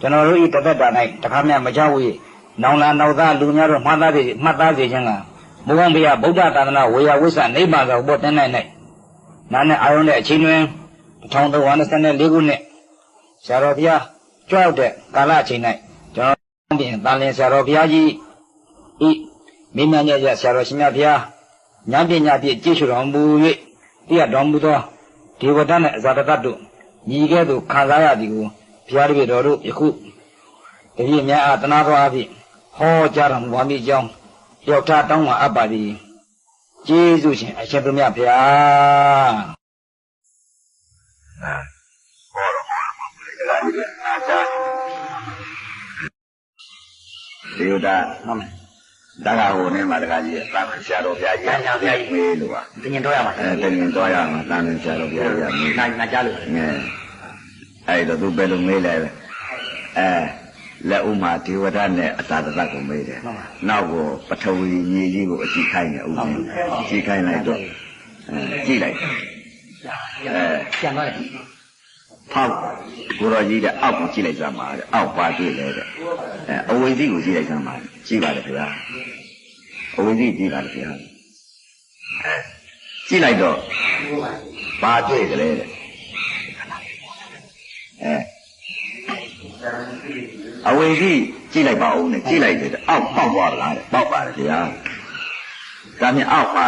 ကျွန်တော်တို့ဤတသက်တာ၌တခါမြမကြောက်ဝေးနောင်လာနောက်သားလူများတို့မှတ်သားစေမှတ်သားစေခြင်းကဘုရားဘုရားဗုဒ္ဓသာသနာဝေယဝိသနိဗ္ဗာန်ကိုပေါ်တင်နိုင်၌နာနဲ့အာရုံနဲ့အချိန်တွင်1324ခုနှစ်ဆရာတော်ဘုရားကြွရောက်တဲ့ကာလအချိန်၌ကျွန်တော်ပြင်တာလင်ဆရာတော်ဘုရားကြီးဤမိမညရဆရာတော်ရှင်မြတ်ဘုရားဉာဏ်ပညာဖြင့်ကြည့်ရှုတော်မူ၍တည်ရတော်မူသောဒေဝဒတ်နှင့်အဇာတတတ်တို့ညီကဲ့သို့ခံစားရသည်ကို ဘုရားတပည့်တော်တို့ယခုတပည့်များအားတနာတော်အဖြစ်ဟောကြားတော်မူပါမည်အကြောင်းရောက်ထားတောင်းပါအပ်ပါသည်ကျေးဇူးရှင်အရှင်သူမြတ်ဘုရားဒီဥဒ္ဒါဟုတ်မယ်တက္ကဟိုနဲ့မှာတက္ကကြီးရဲ့တာမန်ဆရာတော်ဘုရားကြီးဆရာဘုရားကြီးမေးလို့ပါတင်ရင်တော့ရမှာအဲတကယ်တော့ရမှာတာမန်ဆရာတော်ဘုရားကြီးကမေးနိုင်နာကြလို့ငယ် အဲ့တော့သူပဲလို့မေးလိုက်ပဲအဲလက်ဥမာဒေဝဒနဲ့အသာတသကိုမေးတယ်နောက်ကိုပထဝီမြေကြီးကိုအကြည့်ခိုင်းတယ်ဥပ္ပအကြည့်ခိုင်းလိုက်တော့အဲကြည့်လိုက်အဲပြန်တော့တယ်ဖောက်ကိုရောကြီးတဲ့အောက်ကိုကြည့်လိုက်စမ်းပါတဲ့အောက်ပါတွေ့လေတဲ့အဲအဝိဇ္ဇိကိုကြည့်လိုက်စမ်းပါကြည့်ပါလေခင်ဗျာအဝိဇ္ဇိကြည့်ပါလေခင်ဗျာအဲကြည့်လိုက်တော့ပါတွေ့ကြလေတဲ့ အဝိဇ္ဇိကြည့်လိုက်ပါဦးနဲ့ကြည့်လိုက်တယ်တဲ့အောက်ပေါက်သွားလားတဲ့ပေါက်ပါလေခင်ဗျာဒါမြင်အောက်မှာ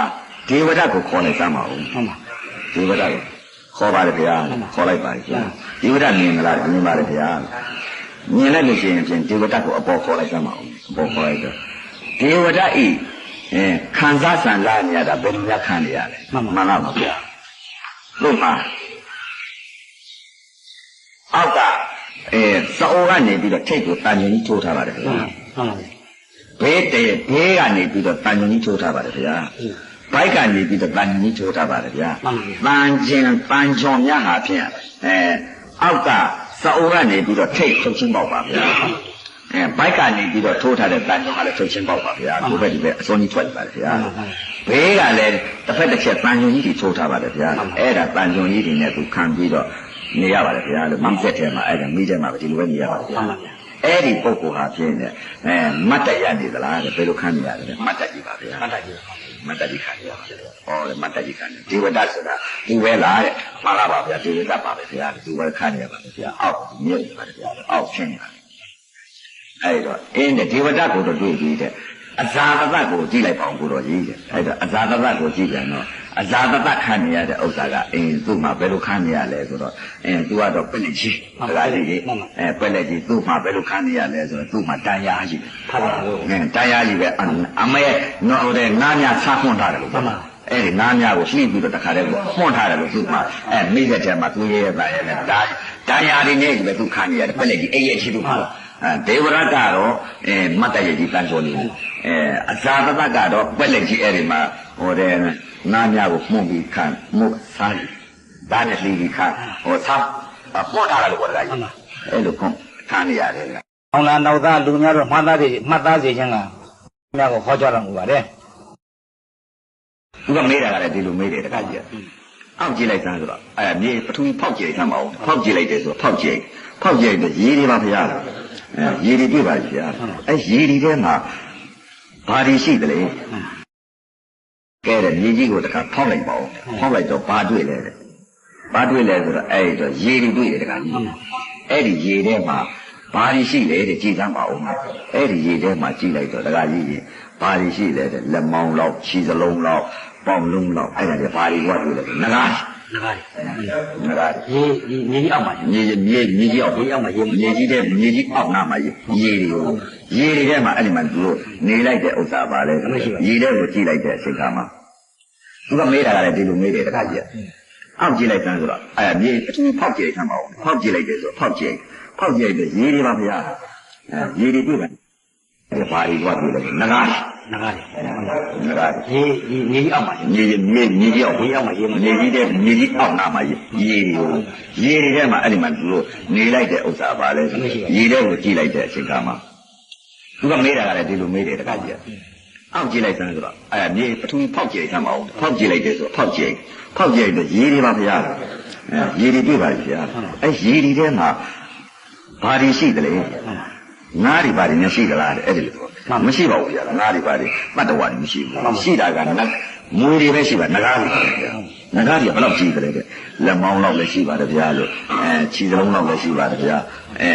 ဒေဝဒတ်ကိုခေါ်လိုက်စမ်းပါဦးဟုတ်ပါဒီဝဒကိုခေါ်ပါလေခင်ဗျာခေါ်လိုက်ပါလေခင်ဗျာဒီဝဒမြင်မလားမြင်ပါလေခင်ဗျာမြင်လိုက်လို့ရှိရင်ဖြင့်ဒီဝဒကိုအပေါ်ခေါ်လိုက်ကြမှာအပေါ်ခေါ်လိုက်တော့ဒီဝဒဤအဲခံစားဆန်လာနေရတာဘယ်လိုများခံနေရလဲမှန်လားပါဗျာလို့မှာအောက်က အဲစောကနေပြီးတော့ထိတ်ကိုတန်ညင်ကြီးထိုးထားပါတယ်ခင်ဗျာဟုတ်ပါပြီဘေးတည်းဘေးကနေပြီးတော့တန်ညင်ကြီးထိုးထားပါတယ်ခင်ဗျာဘိုက်ကနေပြီးတော့တန်ညင်းချိုးထားပါတယ်ဗျာမှန်ပါဗျာတန်ကျင်တန်ချော်များဟာဖြင့်အဲအောက်ကစအိုးကနေပြီးတော့ထိတ်ထုတ်ချင်းပေါက်ပါဗျာအဲဘိုက်ကနေပြီးတော့ထိုးထားတဲ့တန်ချော်ကလည်းထုတ်ချင်းပေါက်ပါဗျာကိုယ်ပဲဒီပဲအစောကြီးထွက်နေပါတယ်ဗျာဘေးကလည်းတစ်ဖက်တစ်ချက်တန်ချော်ကြီးတွေထိုးထားပါတယ်ဗျာအဲ့ဒါတန်ချော်ကြီးတွေနဲ့သူခံပြီးတော့ နေရပါတယ်ခင်ဗျာလို့မိသက်ထဲမှာအဲ့ဒါမိထဲမှာပဲဒီလိုပဲနေရပါတယ်ခင်ဗျာအဲ့ဒီပုဂ္ဂိုလ်ဟာဖြင့်အဲမတ်တရနေသလားတဲ့ဘယ်လိုခံနေရလဲမတ်တကြီးပါဗျာမတ်တကြီးပါမတ္တိခံရပါတယ်။ဟောလေမတ္တိခံတယ်။ဒေဝတဆိုတာသူပဲလားတဲ့။မှားလားပါဗျာဒေဝတပါပဲဗျာ။သူပဲခံရပါဗျာ။အောက်မြုပ်ပါတယ်ဗျာ။အောက်ချင်းပါ။အဲဒီတော့အင်းတဲ့ဒေဝတကိုတော့တွေ့ပြီတဲ့။အဇာတသကိုကြည့်လိုက်ပါအောင်ကိုတော်ကြီးတဲ့။အဲဒီတော့အဇာတသကိုကြည့်ပြန်တော့ အဇာတတခံနေရတဲ့ဥစ္စာကအင်းသူ့မှာဘယ်လိုခံနေရလဲဆိုတော့အင်းသူကတော့ပက်လက်ကြီးတကားကြီးကြီးအဲပက်လက်ကြီးသူ့မှာဘယ်လိုခံနေရလဲဆိုတော့သူ့မှာတန်ရာကြီးဖတ်ပါလို့ငင်းတရားကြီးပဲအမေနော်တဲ့ငါးမြဆားခွန်ထားတယ်လို့မှန်ပါအဲ့ဒီငါးမြကိုလှိပြီးတော့တခါတည်းကိုခွန်ထားတယ်လို့သူကအဲမိတဲ့ထဲမှာသူရဲ့ရဲ့သားရဲ့နဲ့ဒါတရားတွေနဲ့ပဲသူခံနေရတယ်ပြက်လက်ကြီးအဲ့ရဲ့ရှိသူကအဲဒေဝရတ်ကတော့အဲမတ်တရဲ့ကြီးတန်ကျော်နေတယ်အဲအဇာတတကတော့ပြက်လက်ကြီးအဲ့ဒီမှာဟိုတဲ့ ငါးမြကိုမှုန်ပြီးခံမှုစားတယ်ဒါနဲ့လှိပြီးခံဟိုစားပွန်ထားတယ်လို့ပြောတာကြီးအဲ့လိုခွန်ခံနေရတယ်။အောင်လာနောက်သားလူများတို့မှတ်သားစေမှတ်သားစေခြင်းကများကိုဟောကြားတော်မူပါတယ်သူကမေးတာကလည်းဒီလိုမေးတယ်တခါကြီးအောက်ကြည့်လိုက်စမ်းဆိုတော့အဲမြေပထဝီဖောက်ကြည့်လိုက်သမ်းပါဦးဖောက်ကြည့်လိုက်တယ်ဆိုတော့ဖောက်ကြည့်ဖောက်ကြည့်တယ်ရေတွေပါဖရားအဲရေတွေပြပါဖရားအဲရေတွေထဲမှာဘာတွေရှိသလဲကဲ တဲ့မြေကြီးကိုတခါဖောက်လိုက်ပါဦးဖောက်လိုက်တော့ဘာတွေ့လဲတဲ့ဘာတွေ့လဲဆိုတော့အဲ့တော့ရေတွေတွေ့တယ်တခါကြီးအဲ့ဒီရေထဲမှာဘာတွေရှိလဲတဲ့ကြည်စမ်းပါဦးအဲ့ဒီရေထဲမှာကြည့်လိုက်တော့တခါကြီးဘာတွေရှိလဲတဲ့လက်မောင်းလောက်ခြေစလုံးလောက်ပေါင်လုံးလောက်အဲ့ဒါတွေဘာတွေကတွေ့လဲငကား။နဂါရီငကား။ရေးရေးမြေကြီးအောက်မှာမြေကြီးမြေမြေကြီးအောက်မြေကြီးအောက်မှာရေမြေကြီးတဲ့မြေကြီးအောက်နာမှာရေရေတွေကိုရေတွေထဲမှာအဲ့ဒီမှာသူတို့နေလိုက်တဲ့ဥစ္စာပါလေရေထဲကိုကြည့်လိုက်တဲ့အချိန်ခါမှာ သူကမေးတာကလည်းဒီလိုမေးတယ်တခါကြီးအောက်ကြည့်လိုက်စမ်းဆိုတော့အဲ့မြေအထူးဖောက်ကြည့်လိုက်ခံပါဦးဖောက်ကြည့်လိုက်တယ်ဆိုဖောက်ကြည့်ဖောက်ကြည့်လိုက်ရေတွေပါဗျာအဲရေတွေတွေ့ပါဒီဘာတွေတော့တွေ့လဲငကားနဂါရီငကား။ရေးရေးမြေကြီးအောက်မှာမြေကြီးမြေမြေကြီးအောက်မြေကြီးအောက်မှာရေမမြေကြီးတဲ့မြေကြီးအောက်နာမှာရေရေတွေကိုရေတွေထဲမှာအဲ့ဒီမှာသူတို့နေလိုက်တဲ့ဥစ္စာပါလေရေထဲကိုကြည့်လိုက်တဲ့အချိန်ခါမှာသူကမေးတာကလည်းဒီလိုမေးတယ်တခါကြီး အောက်ကြည့်လိုက်စမ်းဆိုတော့အဲ့မြေပထဝီဖောက်ကြည့်လိုက်သမ်းပါဦးဖောက်ကြည့်လိုက်တယ်ဆိုဖောက်ကြည့်ဖောက်ကြည့်လိုက်တော့ရေတွေပါဗျာအဲရေတွေတွေ့ပါပြီဗျာအဲရေတွေထဲမှာဘာတွေရှိတယ်လဲငါးတွေဘာတွေနဲ့ရှိသလားတဲ့အဲ့ဒီလိုမရှိပါဘူးဗျာငါးတွေဘာတွေမတ်တော်ဝါတွေမရှိဘူးရှိတာကနတ်မွေတွေပဲရှိပါငကားတွေပဲဗျာငကားတွေကဘယ်တော့ကြည့်တယ်လဲတဲ့လက်မောင်းလောက်လည်းရှိပါတယ်ဗျာလို့အဲခြေစလုံးလောက်လည်းရှိပါတယ်ဗျာအဲ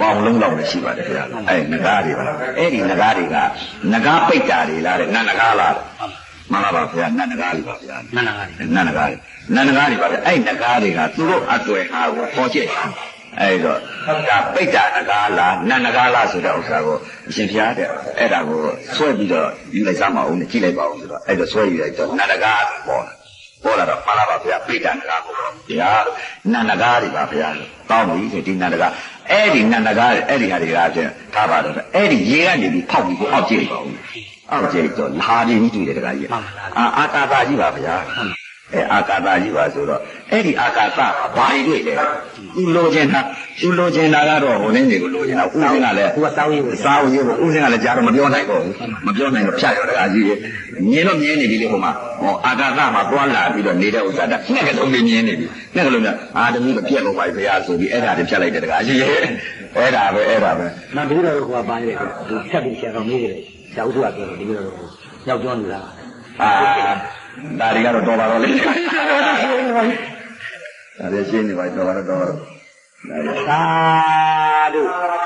ပေါင်လုံးလောက်လည်းရှိပါတယ်ဗျာအဲငကားတွေပါအဲ့ဒီငကားတွေကငကားပိတ်တာတွေလားတဲ့နတ်ငကားလားတဲ့မှန်ပါပါဗျာနတ်ငကားတွေပါဗျာနန္ဒကားတွေနန္ဒကားတွေနန္ဒကားတွေပါပဲအဲ့နကားတွေကသူတို့အတွေ့ဟာကိုပေါ်ချက်အဲ့တော့ဒါပိတ်တာနကားလားနန္ဒကားလားဆိုတဲ့ဥစ္စာကိုအရှင်ဘုရားတဲ့အဲ့ဒါကိုဆွဲပြီးတော့ယူလိုက်စမ်းပါဦးနဲ့ကြည့်လိုက်ပါဦးဆိုတော့အဲ့တော့ဆွဲယူလိုက်တော့နန္ဒကားပေါ်လာပေါ်လာတော့မှန်လားပါဗျာပိတ်တာနကားကိုပေါ့ဗျာနန္ဒကားတွေပါဗျာတောင်းပြီဒီနန္ဒကား အဲ့ဒီနန္ဒကားအဲ့ဒီဟာတွေကကျထားပါတော့အဲ့ဒီရေကနေပြီးဖောက်ပြီးကိုအောက်ကြည့်ပါဦးအောက်ကြည့်တော့လာပြင်းကြီးတွေ့တယ်တခါကြီးအာအာတာတာကြီးပါဗျာ အဲအာကာသကြီးပါဆိုတော့အဲ့ဒီအာကာသဘာတွေတွေ့လဲသူလိုချင်တာသူလိုချင်တာကတော့ဟိုနေတွေကိုလိုချင်တာဥစဉ်ကလည်းဟိုကစောင်းရေးကိုစားဝင်ရပေါ့ဥစဉ်ကလည်းကြားတော့မပြောနိုင်တော့ဘူးမပြောနိုင်တော့ဖြတ်ရောတကားကြီးရဲ့မြင်တော့မြင်နေပြီလေဟိုမှာဟောအာကာသမှာသွားလာပြီးတော့နေတဲ့ဥစ္စာတငှက်ကလုံးလေးမြင်နေပြီငှက်ကလုံးများအာတမျိုးကပြက်လို့ပါဘုရားဆိုပြီးအဲ့ဒါတွေဖြတ်လိုက်တဲ့တကားကြီးရဲ့အဲ့ဒါပဲအဲ့ဒါပဲနောက်ဒီလိုတော့ဟိုကပန်းရတယ်သူဖြတ်ပြီးဆရာတော်မေးတယ်ဆရာဥစုကပြောတယ်ဒီလိုတော့ယောက်ျောင်းလူလားအာဒါတွေကတော့တော်ပါတော့ လေဒါတွေရှင်းနေပါတော့တော်ပါတော့တော်ပါတော့သာဓု